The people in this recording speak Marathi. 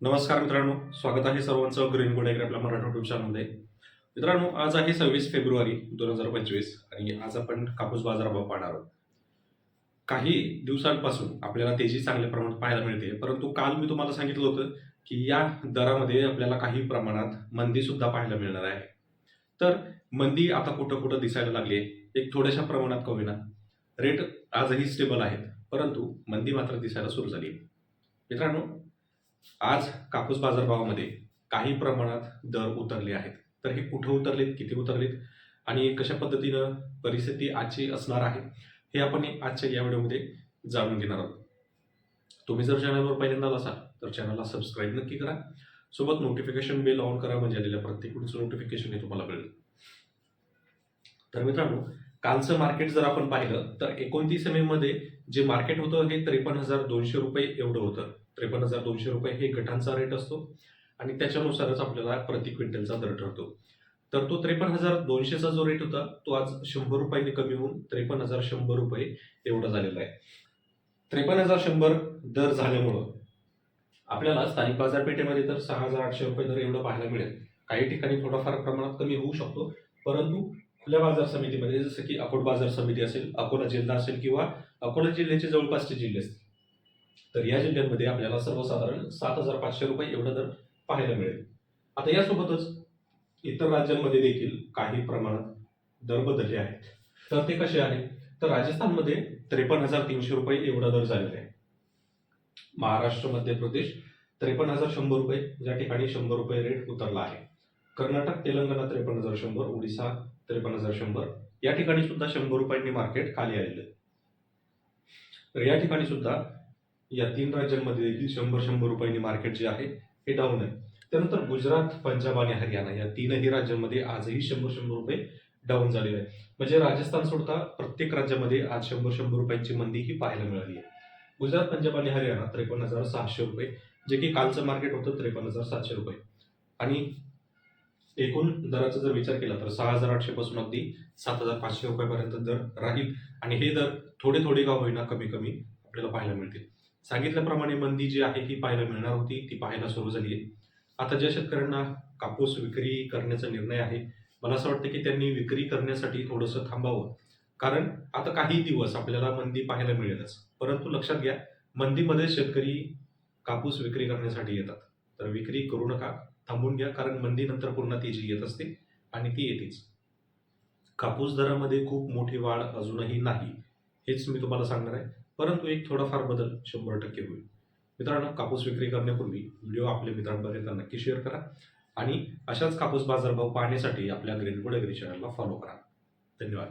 नमस्कार मित्रांनो स्वागत आहे सर्वांचं ग्रीन गोड आपल्या मराठा युट्यूब चॅनलमध्ये मित्रांनो आज आहे सव्वीस फेब्रुवारी दोन हजार पंचवीस आणि आज आपण कापूस बाजारभाव पाहणार आहोत. काही दिवसांपासून आपल्याला तेजी चांगल्या प्रमाणात पाहायला मिळते परंतु काल मी तुम्हाला सांगितलं होतं की या दरामध्ये आपल्याला काही प्रमाणात मंदी सुद्धा पाहायला मिळणार आहे. तर मंदी आता कुठं कुठं दिसायला लागली आहे एक थोड्याशा प्रमाणात कमी रेट आजही स्टेबल आहेत परंतु मंदी मात्र दिसायला सुरू झाली मित्रांनो आज कापूस बाजारभावामध्ये काही प्रमाणात दर उतरले आहेत. तर हे कुठं उतरलेत किती उतरलेत आणि कशा पद्धतीनं परिस्थिती आजची असणार आहे हे आपण आजच्या या व्हिडिओमध्ये जाणून घेणार आहोत. तुम्ही जर चॅनलवर पहिल्यांदा असाल तर चॅनलला सबस्क्राईब नक्की करा. सोबत नोटिफिकेशन बेल ऑन करा म्हणजे आलेल्या प्रत्येक व्हिडिओचं नोटिफिकेशन हे तुम्हाला मिळेल तर मित्रांनो कालचं मार्केट जर आपण पाहिलं तर एकोणतीस मे मध्ये जे मार्केट होतं हे त्रेपन्न हजार दोनशे रुपये एवढं होतं. त्रेपन्न हजार दोनशे रुपये हे गटांचा रेट असतो आणि त्याच्यानुसारच आपल्याला प्रति क्विंटलचा दर ठरतो. तर तो त्रेपन्न हजार दोनशेचा जो रेट होता तो आज शंभर रुपयांनी कमी होऊन त्रेपन्न हजार शंभर रुपये एवढा झालेला आहे. त्रेपन्न हजार शंभर दर झाल्यामुळं आपल्याला स्थानिक बाजारपेठेमध्ये तर सहा हजार आठशे रुपये दर एवढं पाहायला मिळेल. काही ठिकाणी थोडाफार प्रमाणात कमी होऊ शकतो परंतु खुल्या बाजार समितीमध्ये जसं की अकोट बाजार समिती असेल अकोला जिल्हा असेल किंवा अकोला जिल्ह्याचे जवळपासचे जिल्हे असतील तर या जिल्ह्यांमध्ये आपल्याला सर्वसाधारण सात हजार पाचशे रुपये एवढा दर पाहायला मिळेल. आता यासोबतच इतर राज्यांमध्ये देखील काही प्रमाणात दर बदलले आहेत. तर ते कसे आहेत? तर राजस्थानमध्ये त्रेपन्न हजार तीनशे रुपये एवढा दर झालेला आहे. महाराष्ट्र मध्य प्रदेश त्रेपन्न हजार शंभर रुपये या ठिकाणी शंभर रुपये रेट उतरला आहे. कर्नाटक तेलंगणा त्रेपन्न हजार शंभर ओडिसा त्रेपन्न हजार शंभर. या ठिकाणी सुद्धा शंभर रुपयांनी मार्केट खाली आलेलं तर या ठिकाणी सुद्धा या तीन राज्यांमध्ये देखील शंभर शंभर रुपयांनी मार्केट जे आहे हे डाऊन आहे. त्यानंतर गुजरात पंजाब आणि हरियाणा या तीनही राज्यांमध्ये आजही शंभर शंभर रुपये डाऊन झालेले आहे म्हणजे राजस्थान सोडता प्रत्येक राज्यामध्ये आज शंभर शंभर रुपयांची मंदी ही पाहायला मिळाली आहे. गुजरात पंजाब आणि हरियाणा त्रेपन्न हजार सहाशे रुपये. जे की कालचं मार्केट होतं त्रेपन्न हजार सातशे रुपये. आणि एकूण दराचा जर विचार केला तर सहा हजार आठशे पासून अगदी सात हजार पाचशे रुपयापर्यंत दर राहील. आणि हे दर थोडे थोडे का होईना कमी कमी आपल्याला पाहायला मिळतील. सांगितल्याप्रमाणे मंदी जी आहे ही पाहायला मिळणार होती ती पाहायला सुरू झाली आहे. आता ज्या शेतकऱ्यांना कापूस विक्री करण्याचा निर्णय आहे मला असं वाटतं की त्यांनी विक्री करण्यासाठी थोडंसं थांबावं. कारण आता काही दिवस आपल्याला मंदी पाहायला मिळेलच. परंतु लक्षात घ्या मंदीमध्ये शेतकरी कापूस विक्री करण्यासाठी येतात. तर विक्री करू नका थांबून घ्या कारण मंदीनंतर पुन्हा जी येत असते आणि ती येतेच. कापूस दरामध्ये खूप मोठी वाढ अजूनही नाही हेच मी तुम्हाला सांगणार आहे. परंतु एक थोडाफार बदल शंभर टक्के होईल. मित्रांनो कापूस विक्री करण्यापूर्वी व्हिडिओ आपल्या मित्रांपर्यंत नक्की शेअर करा आणि अशाच कापूस बाजारभाव पाहण्यासाठी आपल्या ग्रीन गुड ॲग्री चॅनलला फॉलो करा. धन्यवाद.